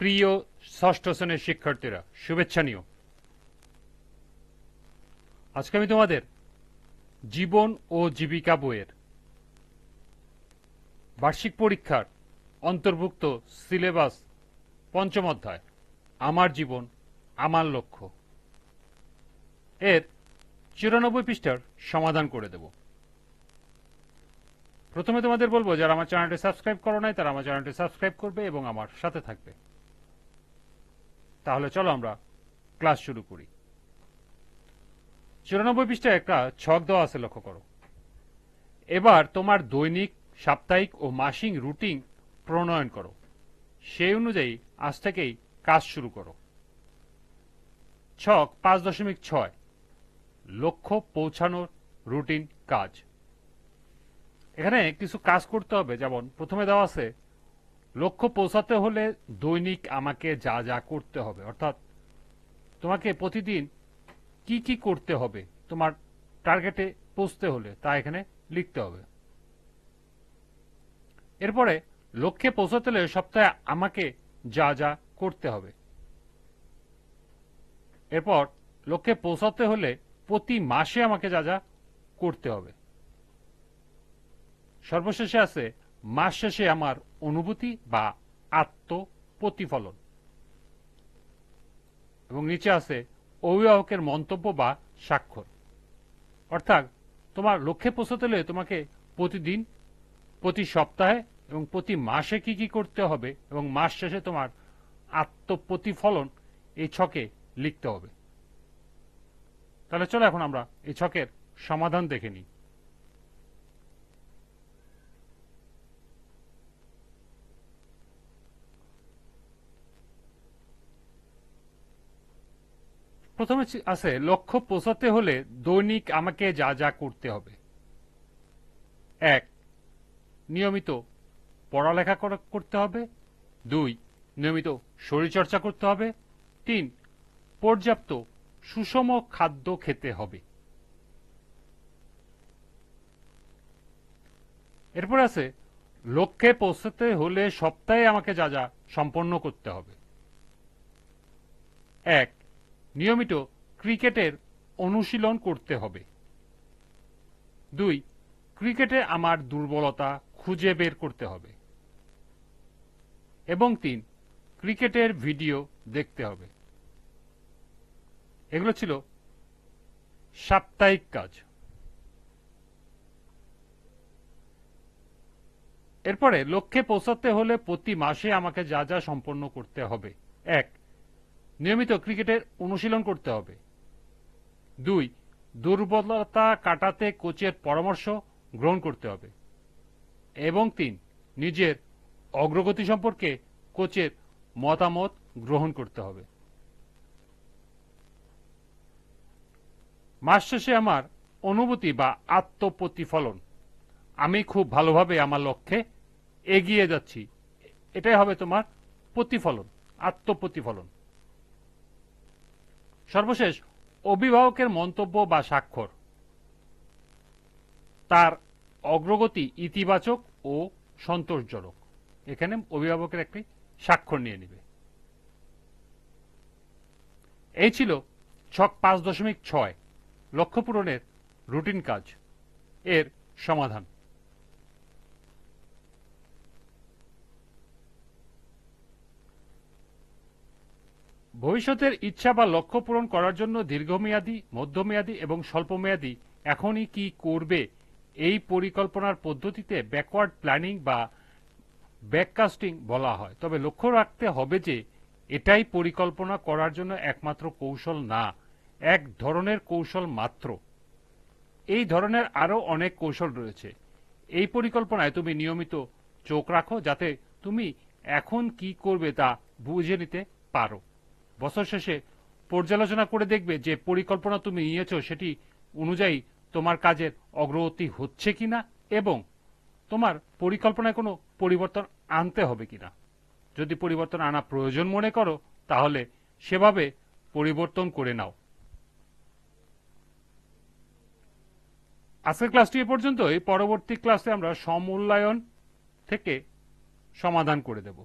প্রিয় ষষ্ঠ শ্রেণির শিক্ষার্থীরা, শুভেচ্ছা নিও। আজকে আমি তোমাদের জীবন ও জীবিকা বইয়ের বার্ষিক পরীক্ষার অন্তর্ভুক্ত সিলেবাস পঞ্চম অধ্যায়, আমার জীবন, আমার লক্ষ্য এর চুরানব্বই পৃষ্ঠার সমাধান করে দেব। প্রথমে তোমাদের বলব, যারা আমার চ্যানেলটি সাবস্ক্রাইব করো নাই, তারা আমার চ্যানেলটি সাবস্ক্রাইব করবে এবং আমার সাথে থাকবে। তাহলে চলো আমরা ক্লাস শুরু করি। চুরানব্বই পৃষ্ঠায় একটা ছক দেওয়া আছে, লক্ষ্য করো। এবার তোমার দৈনিক, সাপ্তাহিক ও মাসিক রুটিন প্রণয়ন করো। সেই অনুযায়ী আজ থেকেই কাজ শুরু করো। ছক পাঁচ দশমিক ছয়, লক্ষ্য পৌঁছানোর রুটিন কাজ। এখানে কিছু কাজ করতে হবে, যেমন প্রথমে দেওয়া আছে লক্ষ্য পৌঁছাতে হলে দৈনিক আমাকে যা যা করতে হবে। অর্থাৎ তোমাকে প্রতিদিন কি কি করতে হবে, তোমার টার্গেটে পৌঁছতে হলে তা এখানে লিখতে হবে। এরপরে লক্ষ্যে পৌঁছাতে হলে সপ্তাহে আমাকে যা যা করতে হবে। এরপর লক্ষ্যে পৌঁছাতে হলে প্রতি মাসে আমাকে যা যা করতে হবে। সর্বশেষে আছে মাস শেষে আমার অনুভূতি বা আত্ম প্রতিফলন এবং নিচে আছে অভিভাবকের মন্তব্য বা স্বাক্ষর। অর্থাৎ তোমার লক্ষ্যে পৌঁছতে হলে তোমাকে প্রতিদিন, প্রতি সপ্তাহে এবং প্রতি মাসে কি কি করতে হবে এবং মাস শেষে তোমার আত্মপ্রতিফলন এই ছকে লিখতে হবে। তাহলে চলো এখন আমরা এই ছকের সমাধান দেখে নিই। প্রথমে আছে, লক্ষ্য পৌঁছাতে হলে দৈনিক আমাকে যা যা করতে হবে। এক, নিয়মিত পড়ালেখা করতে হবে। দুই, নিয়মিত শরীরচর্চা করতে হবে। তিন, পর্যাপ্ত সুষম খাদ্য খেতে হবে। এরপর আছে, লক্ষ্যে পৌঁছাতে হলে সপ্তাহে আমাকে যা যা সম্পন্ন করতে হবে। এক নিয়মিত ক্রিকেটের অনুশীলন করতে হবে। দুই, ক্রিকেটে আমার দুর্বলতা খুঁজে বের করতে হবে। এবং তিন, ক্রিকেটের ভিডিও দেখতে হবে। এগুলো ছিল সাপ্তাহিক কাজ। এরপরে লক্ষ্যে পৌঁছাতে হলে প্রতি মাসে আমাকে যা যা সম্পন্ন করতে হবে। এক নিয়মিত ক্রিকেটের অনুশীলন করতে হবে। দুই, দুর্বলতা কাটাতে কোচের পরামর্শ গ্রহণ করতে হবে। এবং তিন, নিজের অগ্রগতি সম্পর্কে কোচের মতামত গ্রহণ করতে হবে। মাস শেষে আমার অনুভূতি বা আত্মপ্রতিফলন। আমি খুব ভালোভাবে আমার লক্ষ্যে এগিয়ে যাচ্ছি। এটাই হবে তোমার প্রতিফলন, আত্মপ্রতিফলন। সর্বশেষ, অভিভাবকের মন্তব্য বা স্বাক্ষর। তার অগ্রগতি ইতিবাচক ও সন্তোষজনক। এখানে অভিভাবকের একটি স্বাক্ষর নিয়ে নেবে। এই ছিল ছক পাঁচ দশমিক ছয়, লক্ষ্য পূরণের রুটিন কাজ। এর সমাধান। ভবিষ্যতের ইচ্ছা বা লক্ষ্য পূরণ করার জন্য দীর্ঘমেয়াদী, মধ্যমেয়াদী এবং স্বল্পমেয়াদী এখনই কি করবে এই পরিকল্পনার পদ্ধতিতে ব্যাকওয়ার্ড প্ল্যানিং বা ব্যাককাস্টিং বলা হয়। তবে লক্ষ্য রাখতে হবে যে এটাই পরিকল্পনা করার জন্য একমাত্র কৌশল না, এক ধরনের কৌশল মাত্র। এই ধরনের আরও অনেক কৌশল রয়েছে। এই পরিকল্পনায় তুমি নিয়মিত চোখ রাখো যাতে তুমি এখন কি করবে তা বুঝে নিতে পারো। বছর শেষে পর্যালোচনা করে দেখবে যে পরিকল্পনা তুমি নিয়েছো সেটি অনুযায়ী তোমার কাজের অগ্রগতি হচ্ছে কিনা এবং তোমার পরিকল্পনায় কোনো পরিবর্তন আনতে হবে কিনা। যদি পরিবর্তন আনা প্রয়োজন মনে করো, তাহলে সেভাবে পরিবর্তন করে নাও। আজকের ক্লাসটি এ পর্যন্তই। পরবর্তী ক্লাসে আমরা সমূল্যায়ন থেকে সমাধান করে দেব।